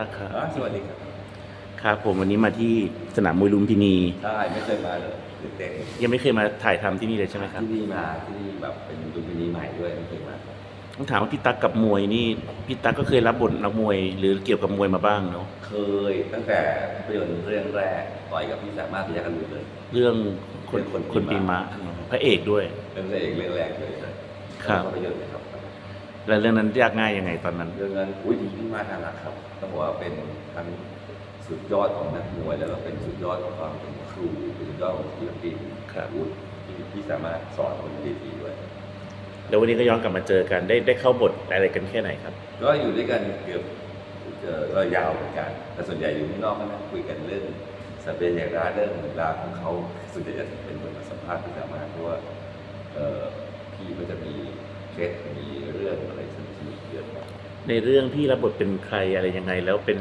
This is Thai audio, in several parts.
ตั๊กครับอ่าสวัสดีครับครับผมวันนี้มาที่สนามมวยลุมพินี ใช่ไม่เคยมาเลยตื่นเต้นยังไม่เคยมาถ่ายทำที่นี่เลยใช่ไหมครับ ที่นี่มาที่นี่แบบเป็นดูมินีใหม่ด้วยไม่เคยมาครับต้องถามว่าพี่ตั๊กกับมวยนี่พี่ตั๊กก็เคยรับบทนักมวย หรือเกี่ยวกับมวยมาบ้างเนาะเคยตั้งแต่ภาพยนตร์เรื่องแรกต่อยกับพี่สามารถพิยากันลุเลย เรื่องคนเรื่องคนคนปีปีมะมะพระเอกด้วยเรื่องแรกเรื่องแรกเลยนะครับ ภาพยนตร์เลยครับ แล้วเรื่องนั้นยากง่ายยังไงตอนนั้น เรื่องนั้นอุ้ยดีพี่มากน่ารักครับต้องบอกว่าเป็นทั้งสุดยอดของนักมวยแล้วก็เป็นสุดยอดของความเป็นครูเป็นสุดยอดของศิลปินครับอุ๊ยที่ที่สามารถสอนบนเวทีด้วย แล้ววันนี้ก็ย้อนกลับมาเจอกันได้ได้เข้าบทอะไรกันแค่ไหนครับ ก็อยู่ด้วยกันเกือบเอ่อก็ยาวเหมือนกัน แต่ส่วนใหญ่อยู่ข้างนอกก็นั่งคุยกันเรื่องสเปนอย่างราเรื่องราวของเขาส่วนใหญ่จะเป็นคนมาสัมภาษณ์พี่สามารถเพราะว่าเอ่อพี่ก็จะมีเคสมี ในเรื่องพี่รับบทเป็นใครอะไรยังไง แล้วเป็น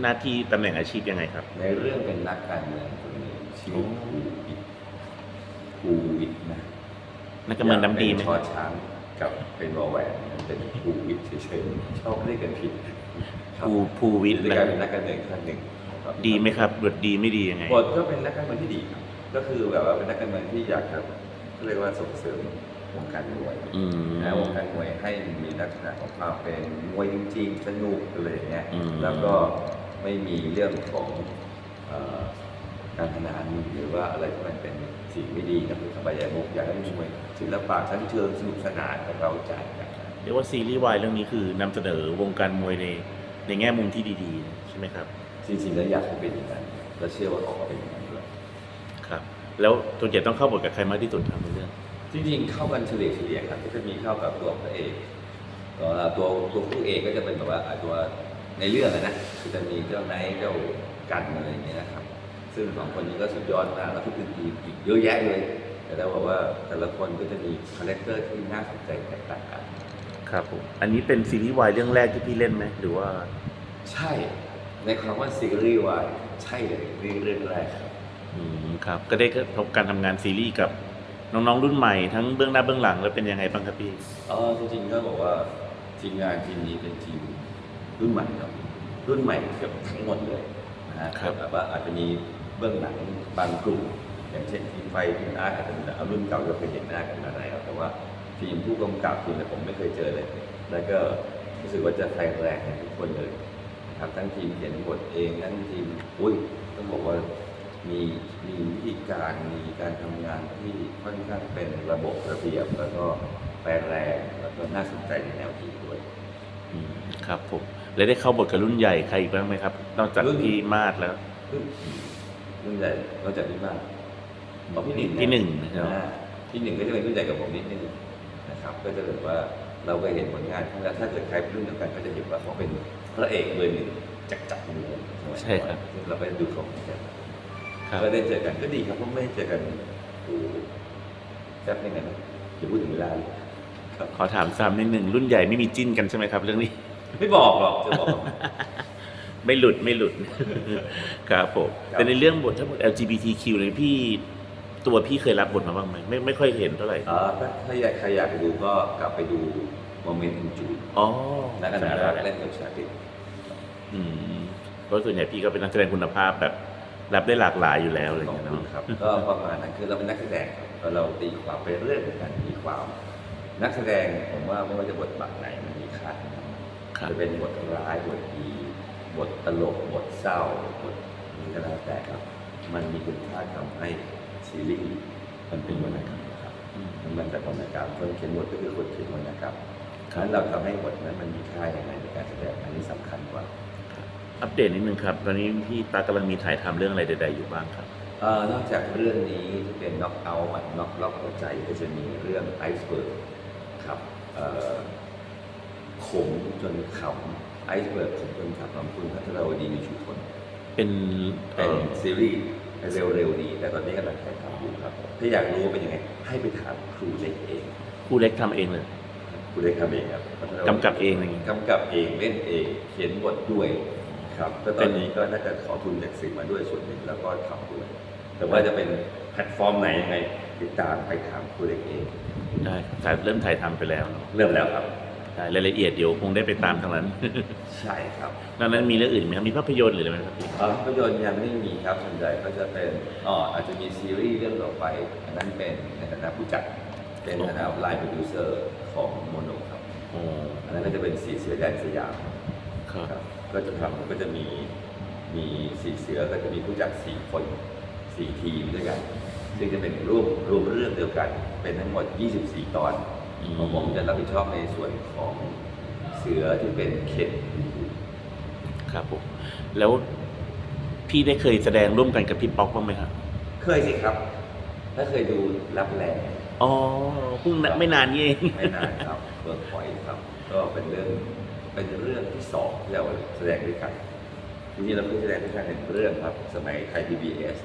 หน้าที่ตำแหน่งอาชีพยังไงครับ ในเรื่องเป็นนักการเมืองคนหนึ่งชื่อครูวิทย์ครูวิทย์นะนักการเมืองน้ำดีไหม ชอช้างกับเป็นวอแหวนเป็นครูวิทย์เฉยๆชอบเรียกกันผิดครับภูภูวิทย์ในนะการเป็นนักการเมืองท่านหนึ่งครับดีไหมครับบทดีไม่ดียังไง บทก็เป็นนักการเมืองที่ดีครับ ก็คือแบบว่าเป็นนักการเมืองที่อยากจะเรียกว่าส่งเสริม วงการมวยอืม นะวงการมวยให้มีลักษณะของความเป็นมวยจริงๆสนุกอะไรอย่างเงี้ยอืม แล้วก็ไม่มีเรื่องของเอ่อการพนันหรือว่าอะไรที่มันเป็นสิ่งไม่ดีนะคือสบายมุกอยากให้มวยศิลปะชั้นเชิงสนุกสนานกับเราใจกันเรียกว่าซีรีส์วายเรื่องนี้คือนำเสนอวงการมวยในในแง่มุมที่ดีๆ ใช่ไหมครับ จริงๆแล้วอยากให้เป็นอย่างนั้นและเชื่อว่าเขาก็เป็นอย่างนั้นด้วยครับ แล้วตัวเจ็ต้องเข้าบทกับใครมากที่สุดครับในเรื่อง จริงๆเข้ากันเฉลี่ยเฉลี่ยครับก็จะมีเข้ากับตัวพระเอกตัวตัวตัวผู้เอกก็จะเป็นแบบว่าอ่าตัวในเรื่องอะนะคือจะมีเจ้าไนท์เจ้ากันอะไรอย่างเงี้ยนะครับ ซึ่งสองคนนี้ก็สุดยอดมากแล้วก็คืออีกอีกเยอะแยะเลย แต่เราบอกว่าแต่ละคนก็จะมีคาแรคเตอร์ที่น่าสนใจแตกต่างกันครับผมอันนี้เป็นซีรีส์วายเรื่องแรกที่พี่เล่นไหมหรือว่า ใช่ในคำว่าซีรีส์วายใช่เลยเรื่องเรื่องแรกครับอืมครับก็ได้พบการทำงานซีรีส์กับ น้องๆรุ่นใหม่ทั้งเบื้องหน้าเบื้องหลังแล้วเป็นยังไงบ้างครับพี่ เออจริงๆก็บอกว่าทีมงานทีมนี้เป็นทีมรุ่นใหม่ครับรุ่นใหม่เกือบทั้งหมดเลยนะฮะครับแบบว่าอาจจะมีเบื้องหลังบางกลุ่ม อย่างเช่นทีมไฟทีมอาร์ตอาจจะเป็นเอารุ่นเก่าเราเคยเห็นหน้ากันมาแล้วแต่ว่าทีมผู้กำกับทีมเนี่ยผมไม่เคยเจอเลย แล้วก็รู้สึกว่าจะแข็งแรงกันทุกคนเลยนะครับทั้งทีมเขียนบทเองทั้งทีมอุ้ยต้องบอกว่า มีมีวิธีการมีการทำงานที่ค่อนข้างเป็นระบบระเบียบ แล้วก็แฟร์แรงแล้วก็น่าสนใจในแนวคิดด้วยอืมครับผมแล้วได้เข้าบทกับรุ่นใหญ่ใครอีกบ้างไหมครับ นอกจากรุ่นพี่มาดแล้วรุ่นรุ่นใหญ่เราจากพี่มากบอกพี่หนึ่งะพี่หนึ่งนะครับอ่าพี่หนึ่งก็จะเป็นรุ่นใหญ่กับผมนิดนึงนะครับ ก็จะแบบว่าเราก็เห็นผลงานเขาแล้วถ้าเกิดใครเป็นรุ่นเดียวกันก็จะเห็นว่าเขาเป็นพระเอกเบอร์หนึ่งจักจักมือใช่ครับเราไปดูเขาเหมือนกัน ครับ ก็ได้เจอกันก็ดีครับเพราะไม่ได้เจอกันโอ้โหแซ่บยังไงนะอย่าพูดถึงเวลาเลยครับขอถามซ้ำนิดหนึ่งรุ่นใหญ่ไม่มีจิ้นกันใช่ไหมครับ เรื่องนี้ ไม่บอกหรอกจะบอก ไม่หลุดไม่หลุด ครับผมครับ แต่ในเรื่องบททั้งหมด LGBTQ เนี่ยพี่ตัวพี่เคยรับบทมาบ้างไหมไม่ไม่ค่อยเห็นเท่าไหร่เอ่อถ้าถ้าอยากใครอยากไปดูก็กลับไปดูโมเมนต์อินจูดอ๋อนักการจำเมืได้องแล้วเล่นกับชาติอืมเพราะส่วนใหญ่พี่ก็เป็นนักแสดงคุณภาพแบบ รับได้หลากหลายอยู่แล้วอะไรอขย่าองเงี้ยคุณเนาะครับ ก็ประมาณนั้นคือเราเป็นนักแสดงครับแล้วเราตีความไปเรื่องของการตีความ นักแสดงผมว่าไม่ว่าจะบทบาทไหนมันมีค่าทั้งนั้นครับ จะเป็นบทร้ายบทดีบทตลกบทเศร้าบทนี้ก็แล้วแต่ครับ มันมีคุณค่าทำให้ซีรีส์มันเป็นวรรณกรรมครับอืมมันมันจากวรรณกรรมคนเขียนบทก็คือคนเขียนวรรณกรรมครับนั้นเราทำให้บทนั้นมันมีค่าอย่างไรในการแสดงอันนี้สำคัญกว่า อัปเดตนิดนึงครับ ตอนนี้พี่ตากำลังมีถ่ายทำเรื่องอะไรใดๆอยู่บ้างครับ เอ่อนอกจากเรื่องนี้ที่เป็นน็อกเอาท์หมัดน็อกล็อกหัวใจก็จะมีเรื่องไอซ์เบิร์กครับเอ่อขมจนขำไอซ์เบิร์กขมจนขำของคุณพัทรวดีมีชุทนเป็นเอ่เป็นอซีรีส์เร็วๆนี้แต่ตอนนี้กำลังถ่ายทำอยู่ครับ ถ้าอยากรู้ว่าเป็นยังไง ให้ไปถามครูเล็กเองคู่เล็กทำเองเลย ครูเล็กทำเองครับพัทรวดีกำกับเองอะไรอย่างงี้ กำกับเองเล่นเอง เขียนบทด้วย ครับก็ตอนนี้ก็น่าจะขอทุนจากสื่อมาด้วยส่วนหนึ่งแล้วก็ทำด้วย แต่ว่าจะเป็นแพลตฟอร์มไหนยังไงติดตามไปถามครูเล็กเองได้ถ่ายเริ่มถ่ายทำไปแล้วเนอะเริ่มแล้วครับ ได้รายละเอียดเดี๋ยวคงได้ไปตามทางนั้น ใช่ครับดังนั้นมีเรื่องอื่นไหมครับมีภาพยนตร์หรืออะไรไหมครับพี่เอ่อภาพยนตร์ยังไม่มีครับส่วนใหญ่ก็จะเป็นอ๋ออาจจะมีซีรีส์เรื่องต่อไปอันนั้นเป็นในฐานะผู้จัดเป็นในฐานะไลน์โปรดิวเซอร์ของโมโนครับโอ้อันนั้นก็จะเป็นสีเสือแดนสยาม ครับครับก็จะทำก็จะมีมีสีเสือก็จะมีผู้จัดสี่คนสี่ทีมด้วยกัน ซึ่งจะเป็นร่วมรวมเรื่องเดียวกัน เป็นทั้งหมด 24 ตอนของผมจะรับผิดชอบในส่วนของเสือที่เป็นเข็ดครับผมแล้วพี่ได้เคยแสดงร่วมกันกับพี่ป๊อกบ้างไหมครับเคยสิครับ ถ้าเคยดูรับแรงอ๋อเพิ่งนะไม่นานนี้เองไม่นานครับเบิร์กพอยครับ ก็เป็นเรื่อง เป็นเรื่องที่สองที่เราแสดงด้วยกันจริงๆเราเพิ่งแสดงด้วยกันหนึ่งเรื่องครับ สมัยไทย PBS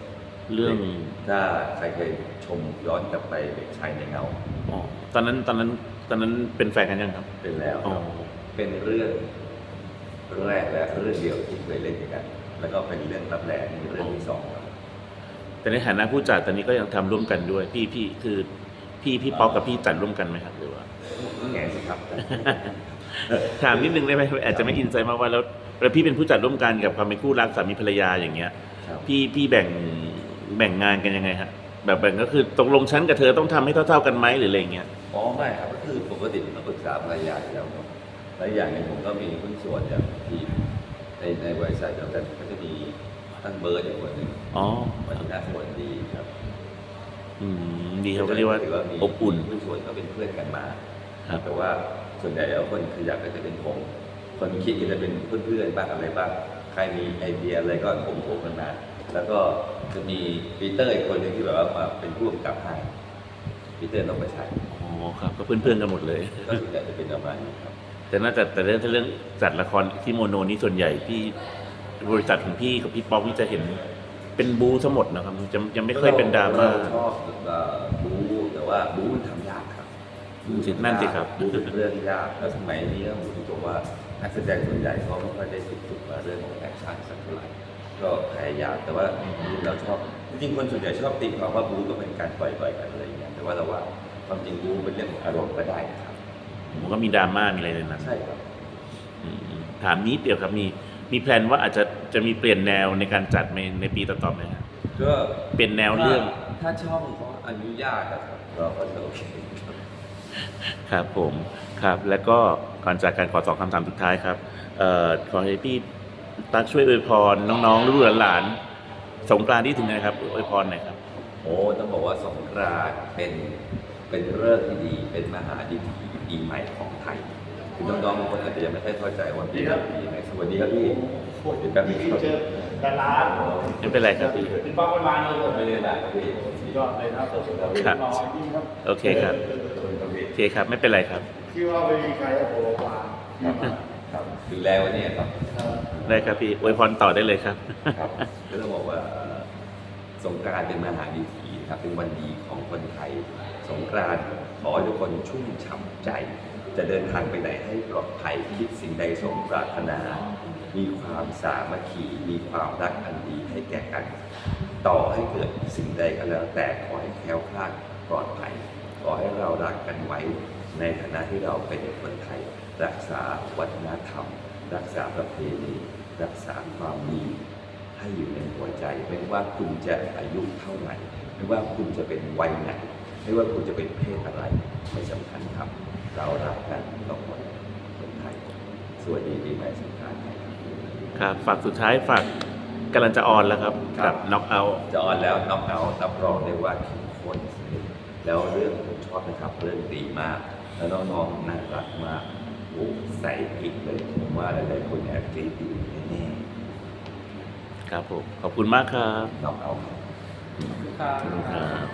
เรื่องถ้าใครเคยชมย้อนกลับไปเด็กชายในเงาอ๋อตอนนั้นตอนนั้นตอนนั้นเป็นแฟนกันยังครับ เป็นแล้วคอ๋อรับเป็นเรื่องแรกและเรื่องเดียวที่เคยเล่นด้วยกัน แล้วก็เป็นเรื่องรับแรงเรื่องที่สองครับแต่ในฐานะผู้จัดตอนนี้ก็ยังทำร่วมกันด้วย พี่พี่คือ พี่พี่ป๊อกกับพี่จัดร่วมกันไหมครับหรือว่าแง่สิครับ ถามนิดนึงได้ไหมอาจจะไม่อินใจมากว่าแล้วแล้วพี่เป็นผู้จัดร่วมกันกับความเป็นคู่รักสามีภรรยาอย่างเงี้ย ครับ พี่พี่แบ่งแบ่งงานกันยังไงฮะแบบแบ่งก็คือตกลงฉันกับเธอต้องทำให้เท่าๆกันไหมหรืออะไรเงี้ย อ๋อไม่ครับก็คือปกติผมก็ปรึกษาภรรยาอยู่แล้วครับและอย่างหนึ่งผมก็มีหุ้นส่วนอย่างทีมในในบริษัทเดียวกันก็จะมีท่านเบิร์ดอีกคนหนึ่งอ๋อ วันนี้น่าสวัสดีครับ อืมดีเขาก็เรียกว่าถืมีอบอุ่นหุ้นส่วนก็เป็นเพื่อนกันมาครับ แต่ว่าส่วนใหญ่แล้วคนขยันก็จะเป็นผมคนคิดก็จะเป็นเพื่อนๆบ้างอะไรบ้างใครมีไอเดียอะไรก็ผมผมกันมาแล้วก็จะมีปีเตอร์อีกคนหนึงที่แบบว่ามาเป็นผู้กำกับให้ปีเตอร์ต้องไปใช้อ๋อครับ ก็เพื่อนๆกันหมดเลย ก็ส่วนใหญ่จะเป็นประมาณนี้ครับ แต่น่าจะแต่เรื่องถ้าเรื่องจัดละครที่โมโนนี่ส่วนใหญ่พี่บริษัทของพี่กับพี่ป๊อกนี่จะเห็น เป็นบูทั้งหมดนะครับจะยังไม่ค่อยเป็นดราม่า เชอบเอ่อบู๊แต่ว่าบู๊มันทำยากครับนั่นสิครับ บู๊เป็นเรื่องยากแล้วสมัยนี้ก็ผมบอกว่านักแสดงส่วนใหญ่เขาไม่ค่อยได้ฝึกฝึกมาเรื่องของแอคชั่นสักเท่าไหร่ก็พยายามแต่ว่าบู๊เราชอบจริงๆคนส่วนใหญ่ชอบตีความว่าบู๊ก็เป็นการปล่อยๆกันอะไรอย่างเงี้ยแต่ว่าเราว่าความจริงบู๊เป็นเรื่องของอารมณ์ก็ได้นะครับ ผมก็มีดราม่ามีอะไรในนั้นใช่ครับ อืมถามนิดเดียวครับมี มีแพลนว่าอาจจะจะมีเปลี่ยนแนวในการจัดในในปีต่อๆไปไหมครับก็เปลี่ยนแนวเรื่อง ถ้าช่องเขาอนุญาตนะครับก็ก็จะโอเคครับครับผมครับ แล้วก็ก่อนจากการขอสองคำถามสุดท้ายครับเอ่อขอให้พี่ตักช่วยอวยพรน้องๆลูกหลานๆสงกรานต์ที่ถึงนะครับอวยพรหน่อยครับ โอ้ต้องบอกว่าสงกรานต์เป็นเป็นเรื่องที่ดี เป็นมหาดีถีปีใหม่ของไทย คือน้องๆบางคนอาจจะยังไม่ค่อยเข้าใจว่าปีใหม่ปีไหนสวัสดีครับพี่เดี๋ยวแป๊บนึงครับเจอดาราไม่เป็นไรครับพี่เป็นป้าวันวานเลยไม่ได้ด่าครับพี่ยอดเลยครับครับรอยิ่งครับโอเคครับโอเคครับไม่เป็นไรครับคิดว่าไม่มีใครเอาโผล่มาครับดูแลวันนี้ครับได้ครับพี่อวยพรต่อได้เลยครับครับก็ต้องบอกว่าสงกรานต์เป็นมหาดีถีครับเป็นวันดีของคนไทย สงกรานต์ขอให้ทุกคนชุ่มฉ่ำใจ จะเดินทางไปไหนให้ปลอดภัยคิดสิ่งใดสมปรารถนา มีความสามัคคีมีความรักอันดีให้แก่กัน ต่อให้เกิดสิ่งใดก็แล้วแต่ขอให้แคล้วคลาดปลอดภัยขอให้เรารักกันไว้ในฐานะที่เราเป็นคนไทย รักษาวัฒนธรรม รักษาประเพณีรักษาความดีให้อยู่ในหัวใจ ไม่ว่าคุณจะอายุเท่าไหร่ไม่ว่าคุณจะเป็นวัยไหนไม่ว่าคุณจะเป็นเพศอะไรไม่สำคัญครับ เรารักกันทุกคนคนไทยสวัสดีปีใหม่สงกรานต์ไทยครับ ครับฝากสุดท้ายฝากกำลังจะออนแล้วครับครักับ น็อกเอา จะออนแล้วน้องเอารับรองได้ว่าเข้มข้นสนุกแล้วเรื่องผมชอบนะครับเรื่องดีมาก แล้วน้องๆน่ารักมากโอ้ใส่อีกเลยผมว่าหลายๆคนแอบกรี๊ดอยู่แน่ครับผม ขอบคุณมากครับ ๆน้องเอา ครับ ครับ